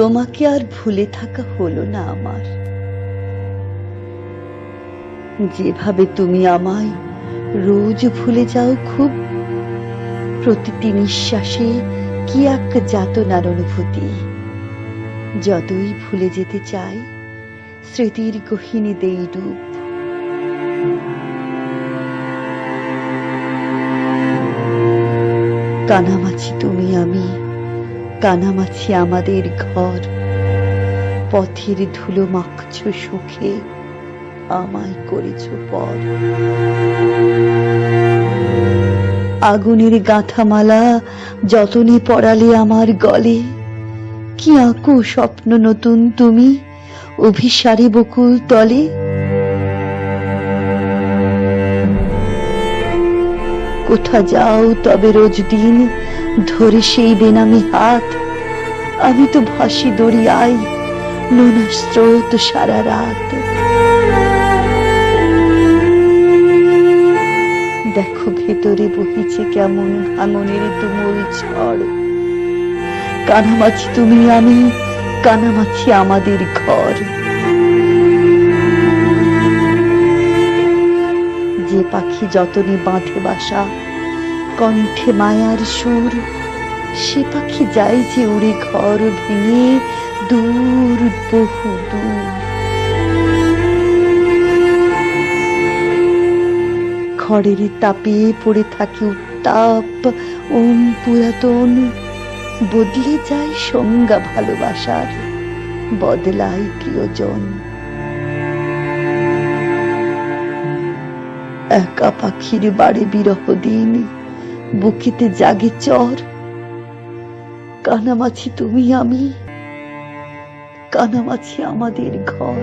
তোমাকে আর ভুলে থাকা হলো না আমার। যেভাবে তুমি আমায় রোজ ভুলে যাও খুব, প্রতিটি নিঃশ্বাসে কি এক যাতনার অনুভূতি। যতই ভুলে যেতে চাই, স্মৃতির গহিনী দেই ডুব। কানামাছি তুমি আমি কানামাছি আমাদের ঘর। পথের ধুলো মাখছ সুখে, আমায় করেছ পর। আগুনের গাঁথামালা যতনে পড়ালে আমার গলে, কি আঁকো স্বপ্ন নতুন তুমি অভিসারে বকুল তলে? কোথা যাও তবে রোজ দিন ধরে সেই বেনামি হাত। আমি তো ভাসি দরিয়াই নোনা স্রোত সারা রাত। দেখো ভেতরে বহিছে কেমন ভাঙনের তুমুল ঝড়। কানামাছি তুমি আমি, কানামাছি আমাদের ঘর। যে পাখি যতনে বাঁধে বাসা কণ্ঠে মায়ার সুর, সে পাখি যায় যে উড়ে ঘর ভেঙে দূর, বহু দূর। খড়ের তাপে পড়ে থাকে উত্তাপ, ওম পুরাতন, বদলে যায় সংজ্ঞা ভালোবাসার বদলায় প্রিয়জন। একা পাখির বাড়ি বিরহ দিন বুকেতে জাগে চর। কানামাছি তুমি আমি। কানামাছি আমাদের ঘর।